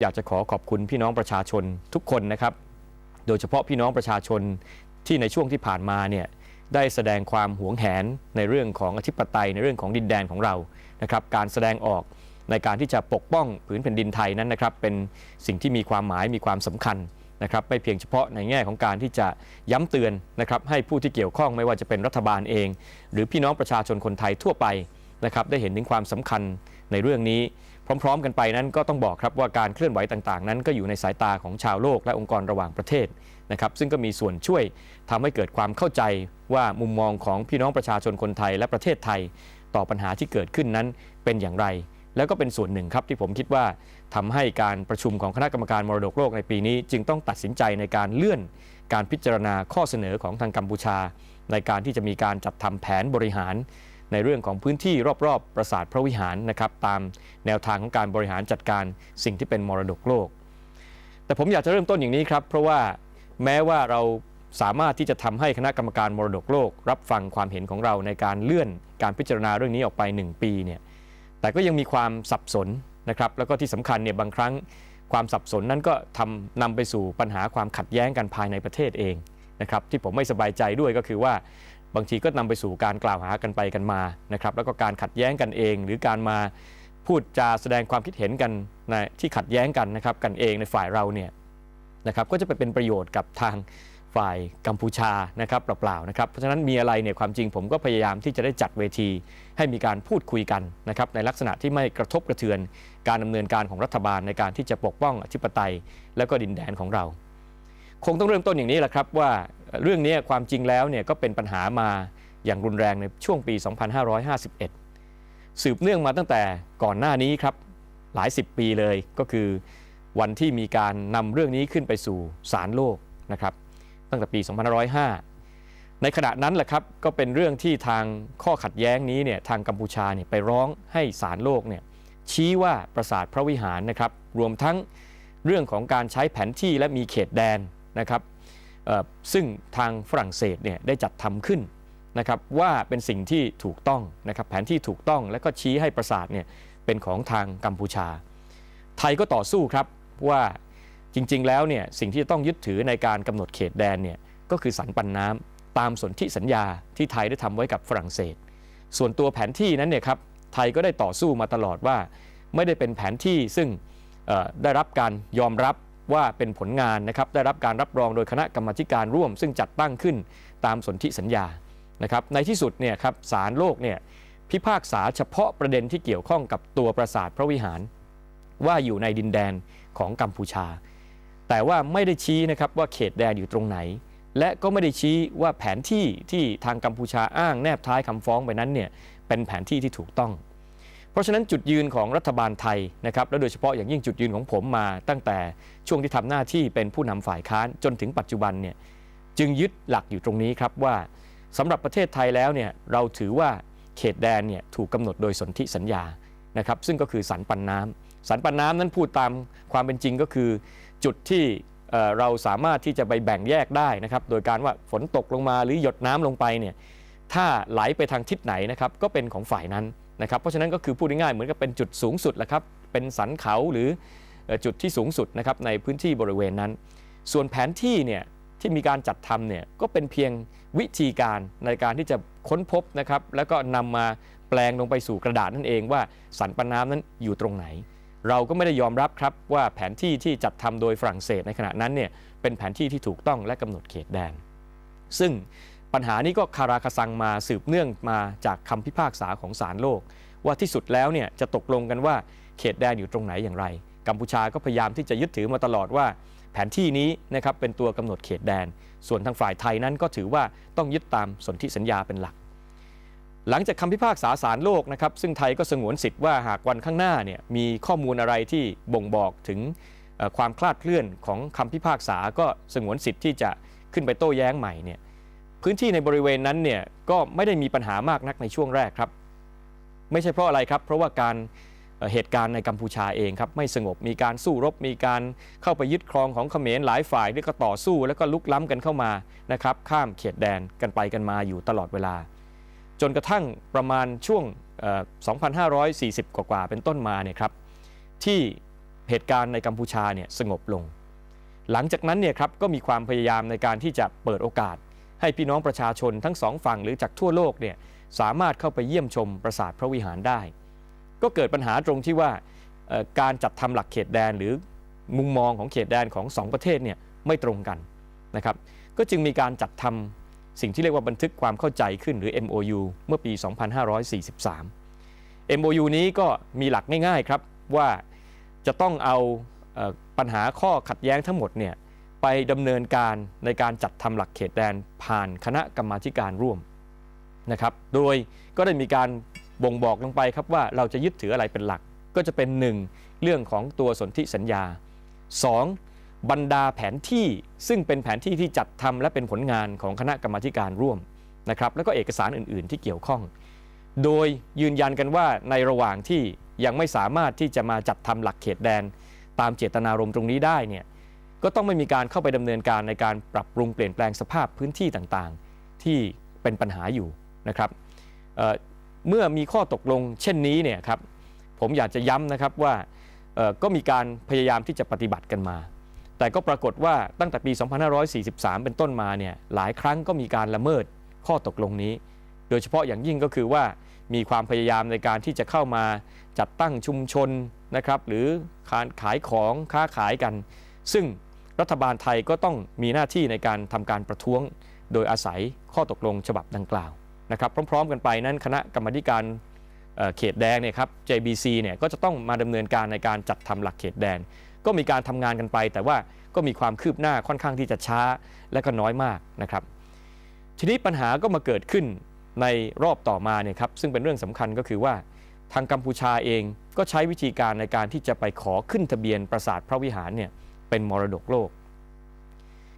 อยากจะขอขอบคุณพี่น้องประชาชนทุกคนนะครับ โดยเฉพาะพี่น้องประชาชนที่ในช่วงที่ผ่านมาเนี่ยได้แสดงความหวงแหนในเรื่องของอธิปไตยในเรื่องของดินแดนของเรานะครับ การแสดงออกในการที่จะปกป้องผืนแผ่นดินไทยนั้นนะครับ เป็นสิ่งที่มีความหมายมีความสำคัญนะครับไม่เพียงเฉพาะในแง่ของการที่จะย้ำเตือนนะครับ ให้ผู้ที่เกี่ยวข้องไม่ว่าจะเป็นรัฐบาลเอง หรือพี่น้องประชาชนคนไทยทั่วไปนะครับ ได้เห็นถึงความสำคัญในเรื่องนี้ พร้อม ๆ กันไปนั้นก็ต้องบอกครับว่าการเคลื่อนไหวต่างๆ นั้นก็อยู่ในสายตาของชาวโลกและองค์กรระหว่างประเทศนะครับซึ่งก็มีส่วนช่วยทำให้เกิดความเข้าใจว่ามุมมองของพี่น้องประชาชนคนไทยและประเทศไทย ต่อปัญหาที่เกิดขึ้นนั้นเป็นอย่างไร แล้วก็เป็นส่วนหนึ่งครับที่ผมคิดว่าทำให้การประชุมของคณะกรรมการมรดกโลกในปีนี้ จึงต้องตัดสินใจในการเลื่อน การพิจารณาข้อเสนอของทางกัมพูชา ในการที่จะมีการจัดทำแผนบริหาร ในเรื่องของพื้นที่รอบๆ ปราสาทพระวิหารนะครับตามแนวทางของการบริหารจัดการสิ่งที่เป็นมรดกโลก แต่ผมอยากจะเริ่มต้นอย่างนี้ครับ เพราะว่าแม้ว่าเราสามารถที่จะทำให้คณะกรรมการมรดกโลก รับฟังความเห็นของเราในการเลื่อนการพิจารณาเรื่องนี้ออกไป 1 ปีเนี่ยแต่ก็ยังมีความสับสนนะครับแล้วก็ที่สำคัญเนี่ยบางครั้งความสับสนนั้นก็ทำนำไปสู่ปัญหาความขัดแย้งกันภายในประเทศเองนะครับที่ผมไม่สบายใจด้วยก็คือว่า บางทีก็นำไปสู่การกล่าวหากันไปกันมานะครับแล้วก็การขัดแย้งกันเอง หรือการมาพูดจาแสดงความคิดเห็นกันนะที่ขัดแย้งกันนะครับกันเองในฝ่ายเราเนี่ยนะครับก็จะไปเป็นประโยชน์กับทางฝ่ายกัมพูชานะครับเปล่าๆนะครับเพราะฉะนั้นมีอะไรเนี่ยความจริงผมก็พยายามที่จะได้จัดเวที ให้มีการพูดคุยกันนะครับในลักษณะที่ไม่กระทบกระเทือน การดำเนินการของรัฐบาลในการที่จะปกป้องอธิปไตย และก็ดินแดนของเรา คงต้องเริ่มต้นอย่างนี้แหละครับว่าเรื่องนี้ความจริงแล้วเนี่ยก็เป็นปัญหามาอย่างรุนแรงในช่วงปี 2551 สืบเนื่องมาตั้งแต่ก่อนหน้านี้ครับหลายสิบปีเลยก็คือวันที่มีการนำเรื่องนี้ขึ้นไปสู่ศาลโลกนะครับ ตั้งแต่ปี 2505 ในขณะนั้นแหละครับก็เป็นเรื่องที่ทางข้อขัดแย้งนี้เนี่ยทางกัมพูชาเนี่ยไปร้องให้ศาลโลกเนี่ยชี้ว่าปราสาทพระวิหารนะครับ รวมทั้งเรื่องของการใช้แผนที่และมีเขตแดน นะครับซึ่งทางฝรั่งเศสเนี่ยได้จัดทำขึ้นนะครับว่าเป็นสิ่งที่ถูกต้องนะครับแผนที่ถูกต้องและก็ชี้ให้ปราสาทเนี่ยเป็นของทางกัมพูชา ไทยก็ต่อสู้ครับว่าจริงๆแล้วเนี่ยสิ่งที่จะต้องยึดถือในการกำหนดเขตแดนเนี่ยก็คือสันปันน้ำตามสนธิสัญญาที่ไทยได้ทำไว้กับฝรั่งเศส ส่วนตัวแผนที่นั้นเนี่ยครับไทยก็ได้ต่อสู้มาตลอดว่า ไม่ได้เป็นแผนที่ซึ่งได้รับการยอมรับ ว่าเป็นผลงานนะครับได้รับการรับรองโดยคณะกรรมการร่วม ซึ่งจัดตั้งขึ้นตามสนธิสัญญานะครับในที่สุดเนี่ยครับศาลโลกเนี่ยพิพากษาเฉพาะประเด็นที่เกี่ยวข้องกับตัวปราสาทพระวิหาร ว่าอยู่ในดินแดนของกัมพูชา แต่ว่าไม่ได้ชี้นะครับว่าเขตแดนอยู่ตรงไหน และก็ไม่ได้ชี้ว่าแผนที่ที่ทางกัมพูชาอ้างแนบท้ายคำฟ้องไปนั้นเนี่ยเป็นแผนที่ที่ถูกต้อง ราะฉะนั้นจุดยืนของรัฐบาลไทยนะครับและโดยเฉพาะอย่างยิ่งจุดยืนของผมมา ตั้งแต่ช่วงที่ทำหน้าที่เป็นผู้นำฝ่ายค้านจนถึงปัจจุบันเนี่ยจึงยึดหลักอยู่ตรงนี้ครับว่าสำหรับประเทศไทยแล้วเนี่ยเราถือว่าเขตแดนเนี่ยถูกกำหนดโดยสนธิสัญญานะครับซึ่งก็คือสันปันน้ำสันปันน้ำนั้นพูดตามความเป็นจริงก็คือจุดที่เอ่อเราสามารถที่จะไปแบ่งแยกได้นะครับโดยการว่าฝนตกลงมาหรือหยดน้ำลงไปเนี่ยถ้าไหลไปทางทิศไหนนะครับก็เป็นของฝ่ายนั้น นะครับเพราะฉะนั้นก็คือพูดง่ายๆเหมือนกับเป็นจุดสูงสุดแหละครับเป็นสันเขาหรือจุดที่สูงสุดนะครับในพื้นที่บริเวณนั้น ส่วนแผนที่เนี่ยที่มีการจัดทำเนี่ยก็เป็นเพียงวิธีการในการที่จะค้นพบนะครับแล้วก็นำมาแปลงลงไปสู่กระดาษนั่นเองว่าสันปนน้ำนั้นอยู่ตรงไหน เราก็ไม่ได้ยอมรับครับว่าแผนที่ที่จัดทำโดยฝรั่งเศสในขณะนั้นเนี่ยเป็นแผนที่ที่ถูกต้องและกำหนดเขตแดน ซึ่ง ปัญหานี้ก็คาราคาซังมาสืบเนื่องมาจากคำพิพากษาของศาลโลก ว่าที่สุดแล้วเนี่ยจะตกลงกันว่าเขตแดนอยู่ตรงไหนอย่างไร กัมพูชาก็พยายามที่จะยึดถือมาตลอดว่า แผนที่นี้นะครับเป็นตัวกำหนดเขตแดน ส่วนทางฝ่ายไทยนั้นก็ถือว่าต้องยึดตามสนธิสัญญาเป็นหลัก หลังจากคำพิพากษาศาลโลกนะครับซึ่งไทยก็สงวนสิทธิ์ว่าหากวันข้างหน้าเนี่ยมีข้อมูลอะไรที่บ่งบอกถึงความคลาดเคลื่อนของคำพิพากษาก็สงวนสิทธิ์ที่จะขึ้นไปโต้แย้งใหม่เนี่ย พื้นที่ในบริเวณนั้นเนี่ยก็ไม่ได้มีปัญหามากนักในช่วงแรกครับ ไม่ใช่เพราะอะไรครับ เพราะว่าการเหตุการณ์ในกัมพูชาเองครับไม่สงบมีการสู้รบ มีการเข้าไปยึดครองของเขมรหลายฝ่ายที่ก็ต่อสู้แล้วก็ลุกล้ำกันเข้ามานะครับข้ามเขตแดนกันไปกันมาอยู่ตลอดเวลา จนกระทั่งประมาณช่วงเอ่อ2,540 กว่าๆเป็นต้นมาเนี่ยครับที่เหตุการณ์ในกัมพูชาเนี่ยสงบลง หลังจากนั้นเนี่ยครับก็มีความพยายามในการที่จะเปิดโอกาส ให้พี่น้องประชาชนทั้งสองฝั่งหรือจากทั่วโลกเนี่ยสามารถเข้าไปเยี่ยมชมปราสาทพระวิหารได้ ก็เกิดปัญหาตรงที่ว่าการจัดทำหลักเขตแดนหรือมุมมองของเขตแดนของสองประเทศเนี่ยไม่ตรงกันนะครับก็จึงมีการจัดทำสิ่งที่เรียกว่าบันทึกความเข้าใจขึ้นหรือ MOU เมื่อปี 2543 MOU นี้ก็มีหลักง่ายๆครับว่าจะต้องเอาปัญหาข้อขัดแย้งทั้งหมดเนี่ย ไปดำเนินการในการจัดทำหลักเขตแดนผ่านคณะกรรมาการร่วมนะครับ โดยก็ได้มีการบ่งบอกลงไปครับว่าเราจะยึดถืออะไรเป็นหลัก ก็จะเป็น 1. เรื่องของตัวสนธิสัญญา 2. บรรดาแผนที่ซึ่งเป็นแผนที่ที่จัดทำและเป็นผลงานของคณะกรรมาการร่วมนะครับ แล้วก็เอกสารอื่น ๆ ที่เกี่ยวข้อง โดยยืนยันกันว่าในระหว่างที่ยังไม่สามารถที่จะมาจัดทำหลักเขตแดน ตามเจตนารมณ์ตรงนี้ได้เนี่ย ก็ต้องไม่มีการเข้าไปดำเนินการในการปรับปรุงเปลี่ยนแปลงสภาพพื้นที่ต่างๆ ที่เป็นปัญหาอยู่นะครับเเมื่อมีข้อตกลงเช่นนี้เนี่ยครับผมอยากจะย้ำนะครับว่าก็มีการพยายามที่จะปฏิบัติกันมา แต่ก็ปรากฏว่าตั้งแต่ปี 2543 เป็นต้นมาเนี่ยหลายครั้งก็มีการละเมิดข้อตกลงนี้ โดยเฉพาะอย่างยิ่งก็คือว่ามีความพยายามในการที่จะเข้ามาจัดตั้งชุมชนนะครับหรือขายของค้าขายกัน ซึ่ง รัฐบาลไทยก็ต้องมีหน้าที่ในการทำการประท้วง โดยอาศัยข้อตกลงฉบับดังกล่าวนะครับพร้อม ๆ กันไปนั้นคณะกรรมการเเขตแดงเนี่ยครับ JBC เนี่ยก็จะต้องมาดำเนินการในการจัดทำหลักเขตแดน ก็มีการทำงานกันไป แต่ว่าก็มีความคืบหน้าค่อนข้างที่จะช้าและก็น้อยมากนะครับ ทีนี้ปัญหาก็มาเกิดขึ้นในรอบต่อมาเนี่ยครับซึ่งเป็นเรื่องสำคัญก็คือว่าทางกัมพูชาเองก็ใช้วิธีการในการที่จะไปขอขึ้นทะเบียนปราสาทพระวิหารเนี่ย เป็นมรดกโลก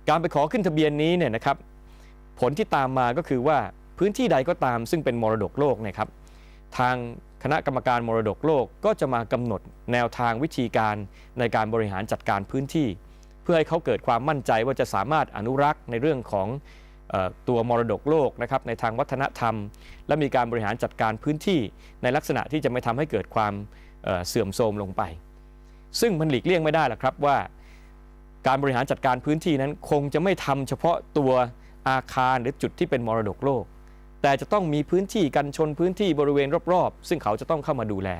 การไปขอขึ้นทะเบียนนี้เนี่ยนะครับ ผลที่ตามมาก็คือว่าพื้นที่ใดก็ตามซึ่งเป็นมรดกโลกนะครับ ทางคณะกรรมการมรดกโลกก็จะมากำหนดแนวทางวิธีการในการบริหารจัดการพื้นที่ เพื่อให้เขาเกิดความมั่นใจว่าจะสามารถอนุรักษ์ในเรื่องของออตัวมรดกโลกนะครับในทางวัฒนธรรม และมีการบริหารจัดการพื้นที่ในลักษณะที่จะไม่ทำให้เกิดความเเสื่อมโทรมลงไป ซึ่งมันหลีกเลี่ยงไม่ได้หรอกครับว่า การบริหารจัดการพื้นที่นั้นคงจะไม่ทำเฉพาะตัวอาคารหรือจุดที่เป็นมรดกโลก แต่จะต้องมีพื้นที่กันชนพื้นที่บริเวณรอบๆ ซึ่งเขาจะต้องเข้ามาดูแล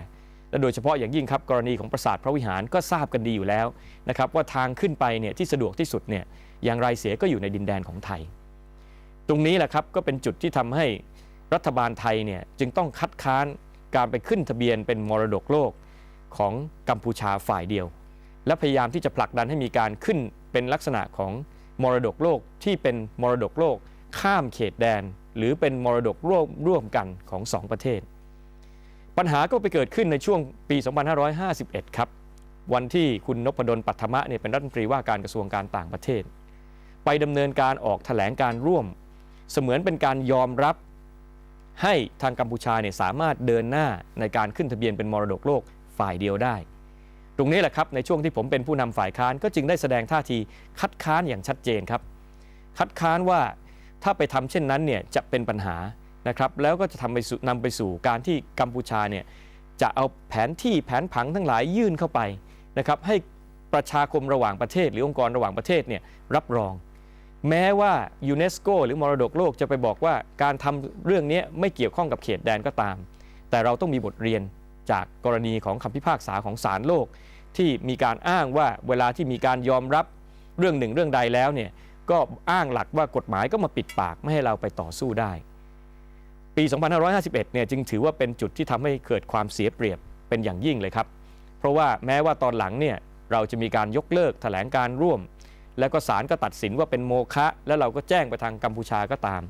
และโดยเฉพาะอย่างยิ่งครับกรณีของปราสาทพระวิหารก็ทราบกันดีอยู่แล้วนะครับว่าทางขึ้นไปเนี่ยที่สะดวกที่สุดเนี่ยอย่างไรเสียก็อยู่ในดินแดนของไทย ตรงนี้แหละครับก็เป็นจุดที่ทำให้รัฐบาลไทยเนี่ยจึงต้องคัดค้านการไปขึ้นทะเบียนเป็นมรดกโลกของกัมพูชาฝ่ายเดียว และพยายามที่จะผลักดันให้มีการขึ้นเป็นลักษณะของมรดกโลกที่เป็นมรดกโลก ข้ามเขตแดน หรือเป็นมรดกร่วมร่วมกันของสองประเทศ ปัญหาก็ไปเกิดขึ้นในช่วงปี 2551 ครับ วันที่คุณนพดลปัทมะเนี่ยเป็นรัฐมนตรีว่าการกระทรวงการต่างประเทศ ไปดำเนินการออกแถลงการร่วม เสมือนเป็นการยอมรับให้ทางกัมพูชาเนี่ยสามารถเดินหน้าในการขึ้นทะเบียนเป็นมรดกโลกฝ่ายเดียวได้ ตรงนี้แหละครับในช่วงที่ผมเป็นผู้นำฝ่ายค้านก็จึงได้แสดงท่าทีคัดค้านอย่างชัดเจนครับ คัดค้านว่าถ้าไปทำเช่นนั้นเนี่ยจะเป็นปัญหานะครับแล้วก็จะทำไปสู่นำไปสู่การที่กัมพูชาเนี่ยจะเอาแผนที่แผนผังทั้งหลายยื่นเข้าไปนะครับให้ประชาคมระหว่างประเทศ หรือองค์กรระหว่างประเทศเนี่ยรับรอง แม้ว่ายูเนสโกหรือมรดกโลกจะไปบอกว่าการทำเรื่องนี้ไม่เกี่ยวข้องกับเขตแดนก็ตาม แต่เราต้องมีบทเรียน จากกรณีของคำพิพากษาของศาลโลก ที่มีการอ้างว่าเวลาที่มีการยอมรับเรื่องหนึ่งเรื่องใดแล้วเนี่ยก็อ้างหลักว่ากฎหมายก็มาปิดปากไม่ให้เราไปต่อสู้ได้ ปี 2551 เนี่ยจึงถือว่าเป็นจุดที่ทำให้เกิดความเสียเปรียบเป็นอย่างยิ่งเลยครับ เพราะว่าแม้ว่าตอนหลังเนี่ยเราจะมีการยกเลิกแถลงการร่วม แล้วก็ศาลก็ตัดสินว่าเป็นโมฆะแล้วเราก็แจ้งไปทางกัมพูชาก็ตาม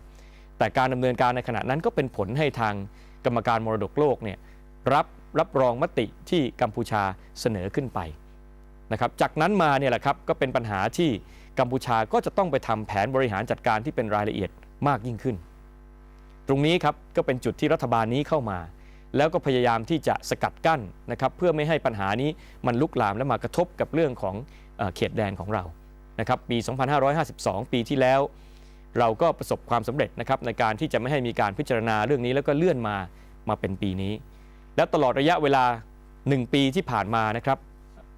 แต่การดำเนินการในขณะนั้นก็เป็นผลให้ทางกรรมการมรดกโลกเนี่ยรับ รับรองมติที่กัมพูชาเสนอขึ้นไปนะครับจากนั้นมาเนี่ยแหละครับก็เป็นปัญหาที่กัมพูชาก็จะต้องไปทำแผนบริหารจัดการที่เป็นรายละเอียดมากยิ่งขึ้น ตรงนี้ครับก็เป็นจุดที่รัฐบาลนี้เข้ามา แล้วก็พยายามที่จะสกัดกั้นนะครับเพื่อไม่ให้ปัญหานี้มันลุกลามและมากระทบกับเรื่องของเอเขตแดนของเรานะครับปี 2552 ปีที่แล้ว เราก็ประสบความสำเร็จนะครับในการที่จะไม่ให้มีการพิจารณาเรื่องนี้แล้วก็เลื่อนมามาเป็นปีนี้ และตลอดระยะเวลา 1 ปีที่ผ่านมานะครับ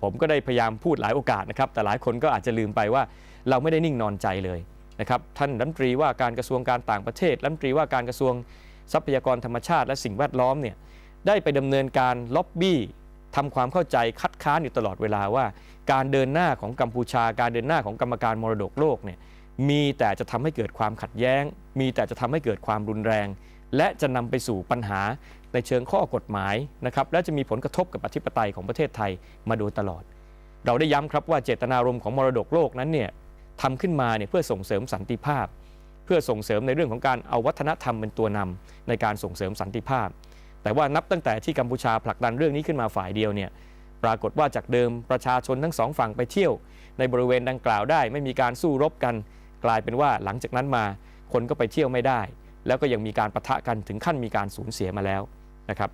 ผมก็ได้พยายามพูดหลายโอกาสนะครับ แต่หลายคนก็อาจจะลืมไปว่าเราไม่ได้นิ่งนอนใจเลยนะครับท่านรัฐมนตรีว่าการกระทรวงการต่างประเทศรัฐมนตรีว่าการกระทรวงทรัพยากรธรรมชาติ และสิ่งแวดล้อมเนี่ยได้ไปดำเนินการล็อบบี้ทำความเข้าใจคัดค้านอยู่ตลอดเวลาว่า การเดินหน้าของกัมพูชา การเดินหน้าของกรรมการมรดกโลกเนี่ยมีแต่จะทำให้เกิดความขัดแย้ง มีแต่จะทำให้เกิดความรุนแรง และจะนำไปสู่ปัญหาในเชิงข้อกฎหมายนะครับและจะมีผลกระทบกับอธิปไตยของประเทศไทยมาโดยตลอด เราได้ย้ำครับว่าเจตนารมณ์ของมรดกโลกนั้นเนี่ยทำขึ้นมาเนี่ยเพื่อส่งเสริมสันติภาพ เพื่อส่งเสริมในเรื่องของการเอาวัฒนธรรมเป็นตัวนำในการส่งเสริมสันติภาพ แต่ว่านับตั้งแต่ที่กัมพูชาผลักดันเรื่องนี้ขึ้นมาฝ่ายเดียวเนี่ยปรากฏว่าจากเดิมประชาชนทั้งสองฝั่งไปเที่ยว ในบริเวณดังกล่าวได้ไม่มีการสู้รบกัน กลายเป็นว่าหลังจากนั้นมาคนก็ไปเที่ยวไม่ได้ แล้วก็ยังมีการประทะกันถึงขั้นมีการสูญเสียมาแล้วนะครับ